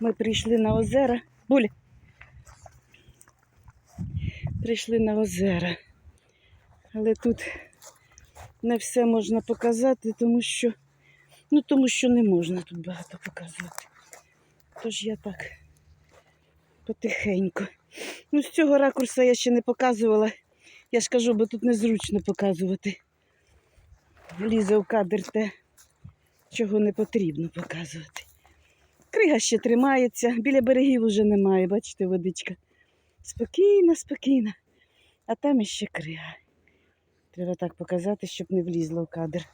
Ми прийшли на озера. Буля. Прийшли на озера. Але тут не все можна показати, тому що, ну, тому що не можна тут багато показувати. Тож я так потихеньку. Ну, з цього ракурсу я ще не показувала. Я ж кажу, бо тут незручно показувати. Лізе в кадр те, чого не потрібно показувати. Крига ще тримається, біля берегів уже немає, бачите, водичка. Спокійна, спокійна. А там іще крига. Треба так показати, щоб не влізло в кадр.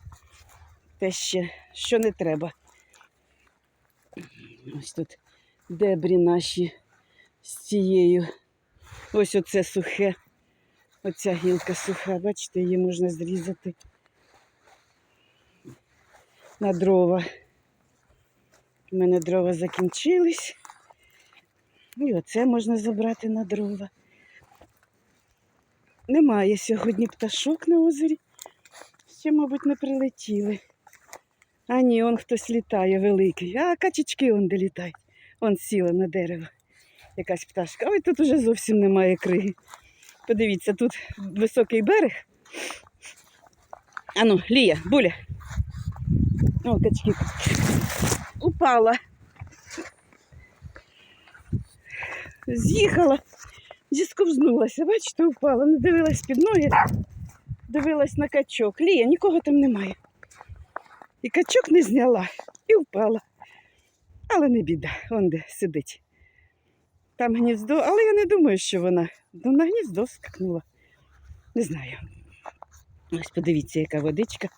Те ще, що не треба. Ось тут дебрі наші з цією. Ось оце сухе. Оця гілка суха, бачите, її можна зрізати на дрова. У мене дрова закінчились. І оце можна забрати на дрова. Немає сьогодні пташок на озері. Ще, мабуть, не прилетіли. А ні, он хтось літає великий. А качечки он де літають. Он сіла на дерево. Якась пташка. Ой, тут уже зовсім немає криги. Подивіться, тут високий берег. Ану, Лія, буля. О, качки. Упала. З'їхала, зісковзнулася, бачите, упала. Не дивилась під ноги, дивилась на качок. Лія, нікого там немає. І качок не зняла і впала. Але не біда, он де сидить. Там гніздо, але я не думаю, що вона ну, на гніздо скакнула. Не знаю. Ось подивіться, яка водичка.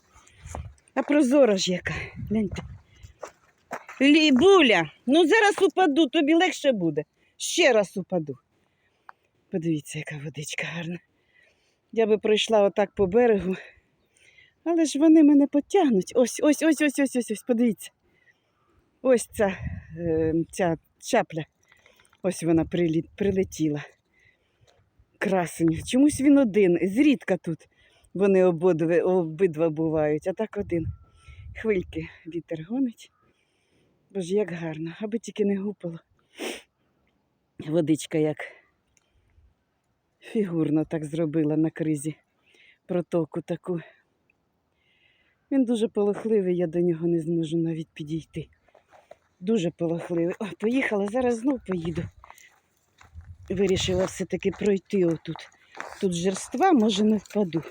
А прозора ж яка. Гляньте. Лібуля, ну зараз упаду, тобі легше буде. Ще раз упаду. Подивіться, яка водичка гарна. Я би пройшла отак по берегу, але ж вони мене потягнуть. Ось, ось, ось, ось, ось, ось, ось, подивіться. Ось ця, е, ця чапля. Ось вона прилетіла. Красень. Чомусь він один. Зрідка тут вони обидва бувають, а так один. Хвильки вітер гонить. Боже, як гарно, аби тільки не гупало. Водичка як фігурно так зробила на кризі протоку таку. Він дуже полохливий, я до нього не зможу навіть підійти. Дуже полохливий. О, поїхала, зараз знов поїду. Вирішила все-таки пройти отут. Тут жерства, може, не впаду.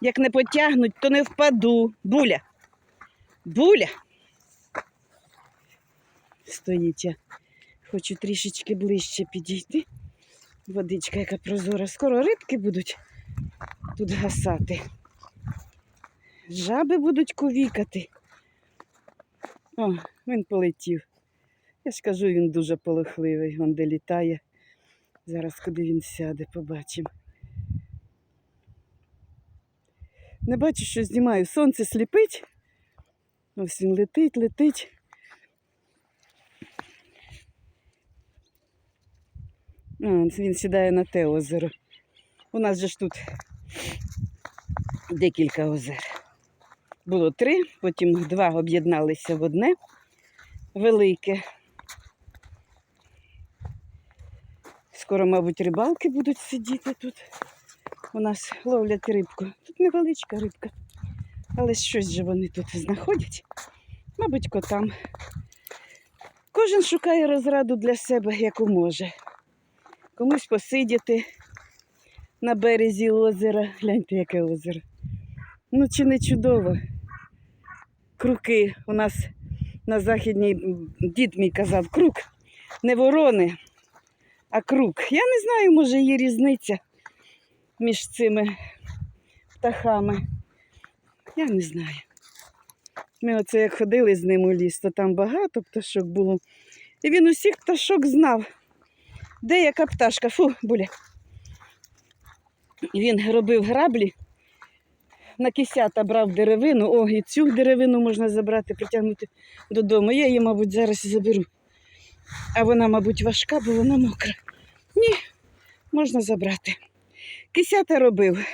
Як не потягнуть, то не впаду. Буля. Буля. Стоїть я. Хочу трішечки ближче підійти. Водичка, яка прозора. Скоро рибки будуть тут гасати. Жаби будуть ковікати. О, він полетів. Я ж кажу, він дуже полохливий, вон де літає. Зараз куди він сяде, побачимо. Не бачу, що знімаю. Сонце сліпить. Ось він летить, летить. Він сідає на те озеро. У нас же ж тут декілька озер. Було три, потім два об'єдналися в одне велике. Скоро, мабуть, рибалки будуть сидіти тут. У нас ловлять рибку. Тут невеличка рибка. Але щось же вони тут знаходять. Мабуть, котам. Кожен шукає розраду для себе, яку може. Комусь посидіти на березі озера. Гляньте, яке озеро. Ну, чи не чудово? Круки у нас на західній дід мій казав круг. Не ворони, а круг. Я не знаю, може є різниця між цими птахами. Я не знаю. Ми оце як ходили з ним у ліс, то там багато пташок було. І він усіх пташок знав. Де яка пташка? Фу, буля. Він робив граблі, на кисята брав деревину. О, і цю деревину можна забрати, притягнути додому. Я її, мабуть, зараз заберу. А вона, мабуть, важка, бо вона мокра. Ні, можна забрати. Кисята робив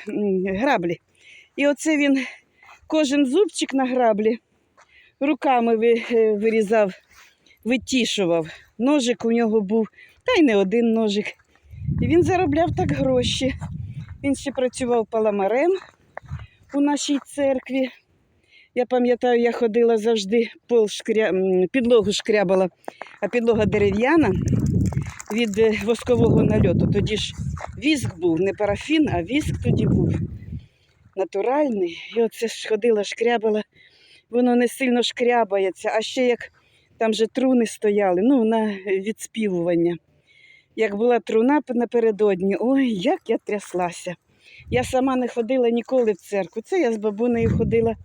граблі. І оце він кожен зубчик на граблі руками е, вирізав, витішував. ножик у нього був, та й не один ножик. І він заробляв так гроші. Він ще працював паламарем у нашій церкві. Я пам'ятаю, я ходила завжди пол шкря... підлогу шкрябала, а підлога дерев'яна від е, воскового нальоту. Тоді ж віск був, не парафін, а віск тоді був натуральний. І оце ж ходила, шкрябала. Воно не сильно шкрябається, а ще як там же труни стояли, ну, на відспівування. Як була труна напередодні, ой, як я тряслася. Я сама не ходила ніколи в церкву. Це я з бабунею ходила.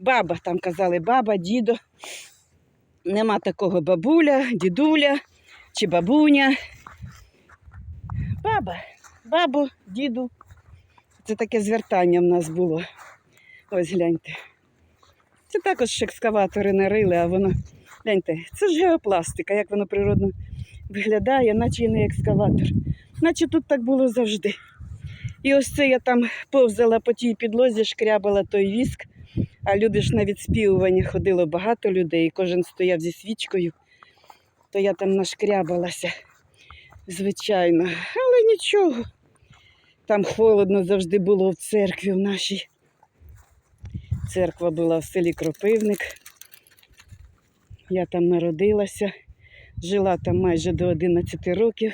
Баба, там казали, баба, дідо. Нема такого бабуля, дідуля чи бабуня. Баба, бабу, діду. Це таке звертання в нас було. Ось гляньте. Це також екскаватори не рили, а воно. Гляньте, це ж геопластика, як воно природно виглядає, наче і не екскаватор. Наче тут так було завжди. І ось це я там повзала по тій підлозі, шкрябала той віск, а люди ж на відспівування ходило багато людей, і кожен стояв зі свічкою, то я там нашкрябалася, звичайно. Але нічого. Там холодно завжди було в церкві в нашій. Церква була в селі Кропивник. Я там народилася, жила там майже до 11 років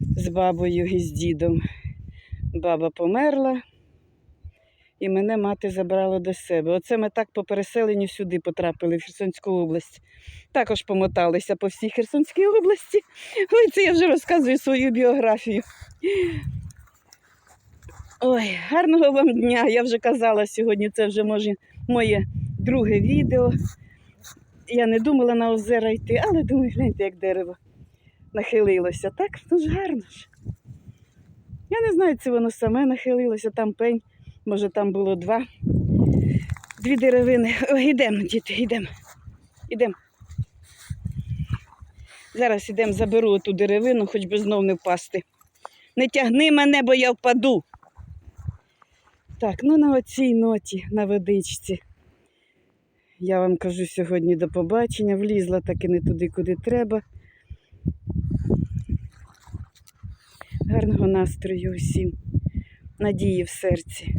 з бабою і з дідом. Баба померла, і мене мати забрала до себе. Оце ми так по переселенню сюди потрапили, в Херсонську область. Також помоталися по всій Херсонській області. Ой, це я вже розказую свою біографію. Ой, гарного вам дня. Я вже казала сьогодні, це вже може моє друге відео. Я не думала на озера йти, але думаю, гляньте, як дерево нахилилося. Так, ну ж гарно ж. Я не знаю, чи воно саме нахилилося, там пень, може там було два. Дві деревини. Ой, йдемо, діти, йдемо. Йдемо. Зараз йдемо, заберу ту деревину, хоч би знов не впасти. Не тягни мене, бо я впаду. Так, ну на оцій ноті, на водичці. Я вам кажу сьогодні до побачення. Влізла таки не туди, куди треба. Гарного настрою усім, надії в серці.